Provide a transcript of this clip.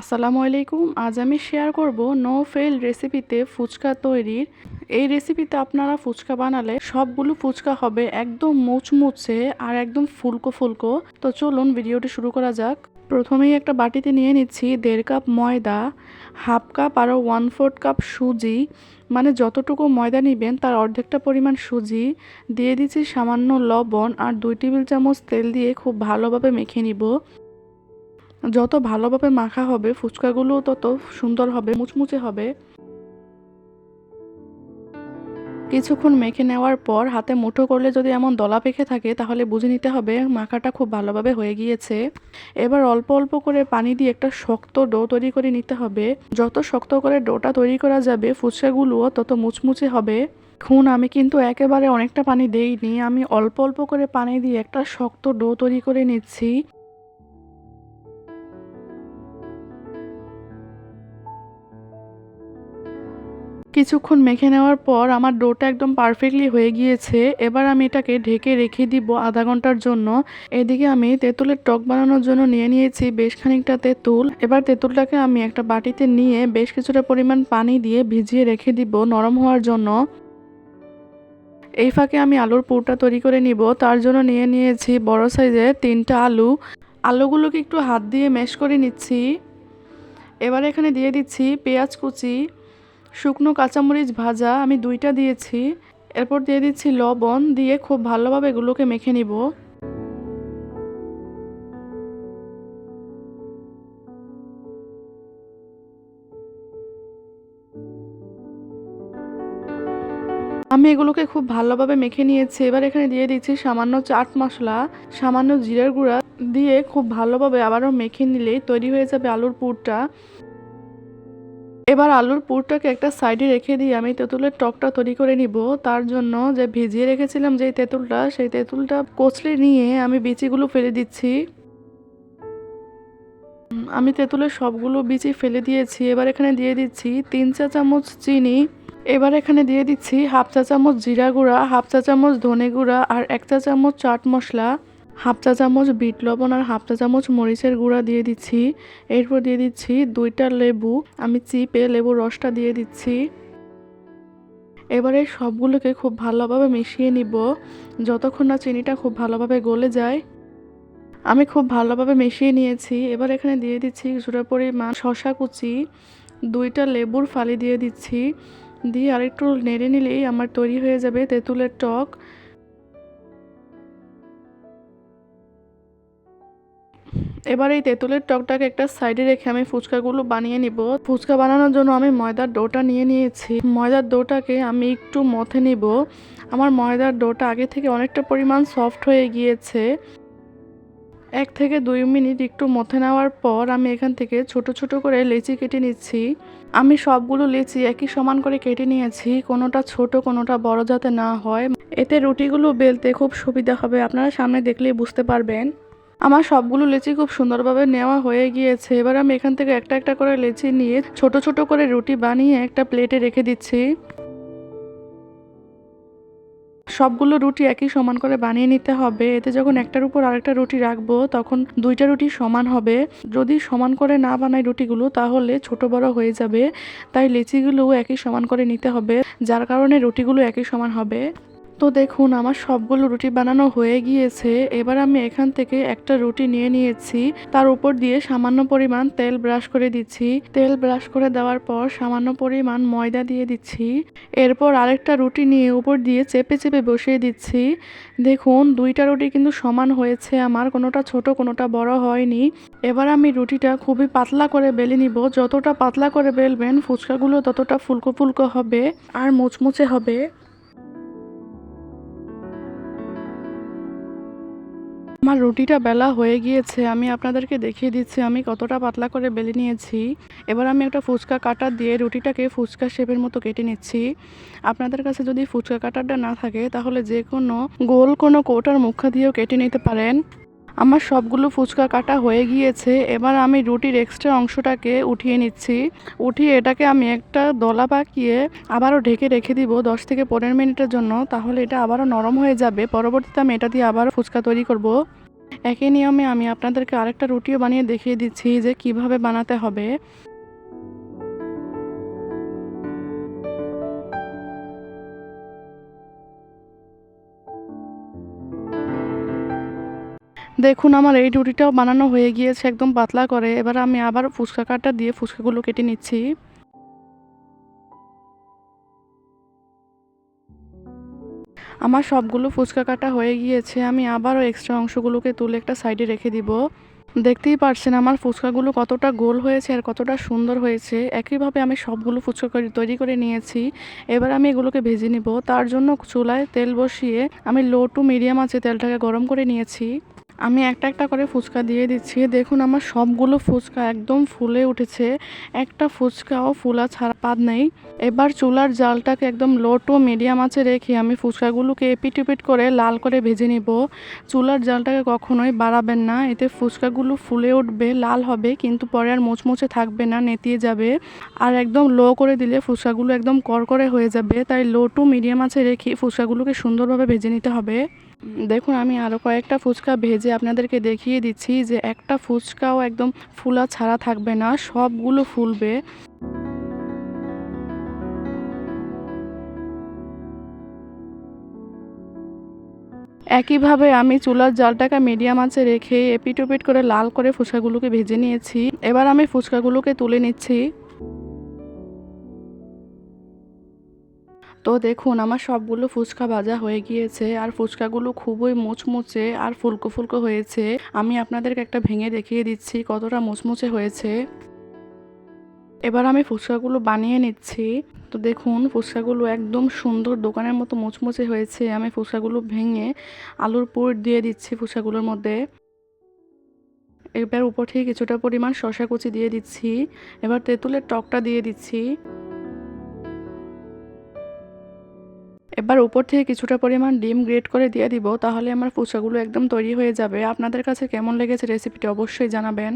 আসসালামু আলাইকুম। আজ আমি শেয়ার করব নো ফেল রেসিপিতে ফুচকা তৈরির। এই রেসিপিতে আপনারা ফুচকা বানালে সবগুলো ফুচকা হবে একদম মুচমুচে আর একদম ফুলকো ফুলকো। তো চলুন ভিডিওটি শুরু করা যাক। প্রথমেই একটা বাটিতে নিয়ে নিচ্ছি দেড় কাপ ময়দা, হাফ কাপ আরও ওয়ান ফোর্থ কাপ সুজি মানে যতটুকু ময়দা নেবেন তার অর্ধেকটা পরিমাণ সুজি। দিয়ে দিচ্ছি সামান্য লবণ আর দুই টেবিল চামচ তেল দিয়ে খুব ভালোভাবে মেখে নিব। যত ভালোভাবে মাখা হবে ফুচকাগুলো তত সুন্দর হবে, মুচমুচে হবে। কিছুক্ষণ মেখে নেওয়ার পর হাতে মুঠো করলে যদি এমন দলা পেকে থাকে, তাহলে বুঝে নিতে হবে মাখাটা খুব ভালোভাবে হয়ে গিয়েছে। এবার অল্প অল্প করে পানি দিয়ে একটা শক্ত ডো তৈরি করে নিতে হবে। যত শক্ত করে ডোটা তৈরি করা যাবে, ফুচকাগুলোও তত মুচমুচে হবে। খুন আমি কিন্তু একেবারে অনেকটা পানি দেইনি, আমি অল্প অল্প করে পানি দিয়ে একটা শক্ত ডো তৈরি করে নিচ্ছি। কিছুক্ষণ মেখে নেওয়ার পর আমার ডোটা একদম পারফেক্টলি হয়ে গিয়েছে। এবার আমি এটাকে ঢেকে রেখে দিব আধা ঘণ্টার জন্য। এদিকে আমি তেঁতুলের টক বানানোর জন্য নিয়ে নিয়েছি বেশ খানিকটা তেঁতুল। এবার তেঁতুলটাকে আমি একটা বাটিতে নিয়ে বেশ কিছুটা পরিমাণ পানি দিয়ে ভিজিয়ে রেখে দিব নরম হওয়ার জন্য। এই ফাঁকে আমি আলুর পুরটা তৈরি করে নিব। তার জন্য নিয়ে নিয়েছি বড় সাইজের তিনটা আলু। আলুগুলোকে একটু হাত দিয়ে ম্যাশ করে নিচ্ছি। এবার এখানে দিয়ে দিচ্ছি পেঁয়াজ কুচি। শুকনো কাঁচামরিচ ভাজা আমি দুইটা দিয়েছি। এরপর দিয়ে দিচ্ছি লবণ দিয়ে খুব ভালোভাবে এগুলোকে মেখে নিব। আমি এগুলোকে খুব ভালোভাবে মেখে নিয়েছি। এবার এখানে দিয়ে দিচ্ছি সামান্য চাট মশলা, সামান্য জিরার গুঁড়া দিয়ে খুব ভালোভাবে আবারও মেখে নিলেই তৈরি হয়ে যাবে আলুর পুরটা। এবার আলুর পুরটাকে একটা সাইডে রেখে দিয়ে আমি তেঁতুলের টকটা তৈরি করে নিব। তার জন্য যে ভিজিয়ে রেখেছিলাম যেই তেঁতুলটা, সেই তেঁতুলটা কচলে নিয়ে আমি বিচিগুলো ফেলে দিচ্ছি। আমি তেঁতুলের সবগুলো বিচি ফেলে দিয়েছি। এবার এখানে দিয়ে দিচ্ছি তিন চা চামচ চিনি। এবার এখানে দিয়ে দিচ্ছি হাফ চা চামচ জিরা গুঁড়া, হাফ চা চামচ ধনে গুঁড়া আর এক চা চামচ চাট মশলা। হাফ চা চামচ বিট লবণ আর হাফ চা চামচ মরিচের গুঁড়া দিয়ে দিচ্ছি। এরপর দিয়ে দিচ্ছি দুইটা লেবু। আমি চিপে লেবুর রসটা দিয়ে দিচ্ছি। এবারে সবগুলোকে খুব ভালোভাবে মিশিয়ে নিব। যতক্ষণ না চিনিটা খুব ভালোভাবে গলে যায়। আমি খুব ভালোভাবে মিশিয়ে নিয়েছি। এবার এখানে দিয়ে দিচ্ছি কিছুটা পরিমাণ শশা কুচি। দুইটা লেবুর ফালি দিয়ে দিচ্ছি। দিয়ে আরেকটু নেড়ে নিলেই আমার তৈরি হয়ে যাবে তেঁতুলের টক। এবার এই তেঁতুলের টকটাকে একটা সাইডে রেখে আমি ফুচকাগুলো বানিয়ে নিব। ফুচকা বানানোর জন্য আমি ময়দার ডোটা নিয়ে নিয়েছি। ময়দার ডোটাকে আমি একটু মথে নিব। আমার ময়দার ডোটা আগে থেকে অনেকটা পরিমাণ সফট হয়ে গিয়েছে। এক থেকে দুই মিনিট একটু মথে নেওয়ার পর আমি এখান থেকে ছোট ছোট করে লেচি কেটে নিচ্ছি। আমি সবগুলো লেচি একই সমান করে কেটে নিয়েছি, কোনোটা ছোট, কোনোটা বড় যাতে না হয়। এতে রুটিগুলো বেলতে খুব সুবিধা হবে। আপনারা সামনে দেখলেই বুঝতে পারবেন। আমার সবগুলো লেচি খুব সুন্দরভাবে নেওয়া হয়ে গিয়েছে। এবার আমি এখান থেকে একটা একটা করে লেচি নিয়ে ছোট ছোট করে রুটি বানিয়ে একটা প্লেটে রেখে দিচ্ছি। সবগুলো রুটি একই সমান করে বানিয়ে নিতে হবে। এতে যখন একটার উপর আরেকটা রুটি রাখব, তখন দুইটা রুটি সমান হবে। যদি সমান করে না বানাই রুটিগুলো, তাহলে ছোট বড় হয়ে যাবে। তাই লেচিগুলো একই সমান করে নিতে হবে, যার কারণে রুটিগুলো একই সমান হবে। তো দেখুন, আমার সবগুলো রুটি বানানো হয়ে গিয়েছে। এবার আমি এখান থেকে একটা রুটি নিয়ে নিয়েছি। তার উপর দিয়ে সামান্য পরিমাণ তেল ব্রাশ করে দিচ্ছি। তেল ব্রাশ করে দেওয়ার পর সামান্য পরিমাণ ময়দা দিয়ে দিচ্ছি। এরপর আরেকটা রুটি নিয়ে উপর দিয়ে চেপে চেপে বসিয়ে দিচ্ছি। দেখুন, দুইটা রুটি কিন্তু সমান হয়েছে আমার, কোনোটা ছোট, কোনোটা বড় হয়নি। এবার আমি রুটিটা খুবই পাতলা করে বেলে নিব। যতটা পাতলা করে বেলবেন, ফুচকাগুলো ততটা ফুলকো ফুলকো হবে আর মুচমুচে হবে। আমার রুটিটা বেলা হয়ে গিয়েছে, আমি আপনাদেরকে দেখিয়ে দিচ্ছি, আমি কতটা পাতলা করে বেলে নিয়েছি। এবার আমি একটা ফুচকা কাটা দিয়ে রুটিটাকে ফুচকা শেপের মতো কেটে নিচ্ছি। আপনাদের কাছে যদি ফুচকা কাটারটা না থাকে, তাহলে যে কোনো গোল কোনো কৌটার মুখা দিয়েও কেটে নিতে পারেন। আমার সবগুলো ফুচকা কাটা হয়ে গিয়েছে, এবার আমি রুটির এক্সট্রা অংশটাকে উঠিয়ে নিচ্ছি। উঠিয়ে এটাকে আমি একটা দলা পাকিয়ে আবারও ঢেকে রেখে দিব দশ থেকে পনেরো মিনিটের জন্য, তাহলে এটা আবারও নরম হয়ে যাবে। পরবর্তীতে আমি এটা দিয়ে আবারও ফুচকা তৈরি করব। একই নিয়মে আমি আপনাদেরকে আরেকটা রুটিও বানিয়ে দেখিয়ে দিচ্ছি যে কীভাবে বানাতে হবে। দেখুন, আমার এই রুটিটাও বানানো হয়ে গিয়েছে, একদম পাতলা করে। এবার আমি আবার ফুচকা কাটা দিয়ে ফুচকাগুলো কেটে নিচ্ছি। আমার সবগুলো ফুচকা কাটা হয়ে গিয়েছে, আমি আবারও এক্সট্রা অংশগুলোকে তুলে একটা সাইডে রেখে দিব। দেখতেই পারছেন, আমার ফুচকাগুলো কতটা গোল হয়েছে আর কতটা সুন্দর হয়েছে। একইভাবে আমি সবগুলো ফুচকা তৈরি করে নিয়েছি। এবার আমি এগুলোকে ভেজে নিব। তার জন্য চুলায় তেল বসিয়ে আমি লো টু মিডিয়াম আছে তেলটাকে গরম করে নিয়েছি। আমি একটা একটা করে ফুচকা দিয়ে দিচ্ছি। দেখুন আমার সবগুলো ফুচকা একদম ফুলে উঠেছে। একটা ফুচকাও ফুলা ছাড়া পাদ নেই। এবার চুলার জালটাকে একদম লো টু মিডিয়াম আছে রেখে আমি ফুচকাগুলোকে এপিট এপিট করে লাল করে ভেজে নিব। চুলার জালটাকে কখনোই বাড়াবেন না। এতে ফুচকাগুলো ফুলে উঠবে, লাল হবে, কিন্তু পরে আর মুচমুচে থাকবে না, নেতিয়ে যাবে। আর একদম লো করে দিলে ফুচকাগুলো একদম করকরে হয়ে যাবে। তাই লো টু মিডিয়াম আছে রেখে ফুচকাগুলোকে সুন্দরভাবে ভেজে নিতে হবে। দেখুন, আমি আরও কয়েকটা ফুচকা ভেজে আপনাদেরকে দেখিয়ে দিচ্ছি যে একটা ফুচকাও একদম ফুলা ছাড়া থাকবে না, সবগুলো ফুলবে। একইভাবে আমি চুলার জালটাকে মিডিয়াম আঁচে রেখে এপিট ওপিট করে লাল করে ফুচকাগুলোকে ভেজে নিয়েছি। এবার আমি ফুচকাগুলোকে তুলে নিচ্ছি। তো দেখুন, আমার সবগুলো ফুচকা ভাজা হয়ে গিয়েছে আর ফুচকাগুলো খুবই মুচমুচে আর ফুলকো ফুলকো হয়েছে। আমি আপনাদেরকে একটা ভেঙে দেখিয়ে দিচ্ছি কতটা মুচমুচে হয়েছে। এবার আমি ফুচকাগুলো বানিয়ে নিচ্ছি। তো দেখুন, ফুচকাগুলো একদম সুন্দর দোকানের মতো মুচমুচে হয়েছে। আমি ফুচকাগুলো ভেঙে আলুর পুর দিয়ে দিচ্ছি ফুচকাগুলোর মধ্যে। এবার উপর থেকে কিছুটা পরিমাণ শশা কুচি দিয়ে দিচ্ছি। এবার তেঁতুলের টকটা দিয়ে দিচ্ছি। এবার উপর থেকে কিছুটা পরিমাণ ডিম গ্রেট করে দিয়ে দিব, তাহলে আমার ফুচকাগুলো একদম তৈরি হয়ে যাবে। আপনাদের কাছে কেমন লেগেছে রেসিপিটি অবশ্যই জানাবেন।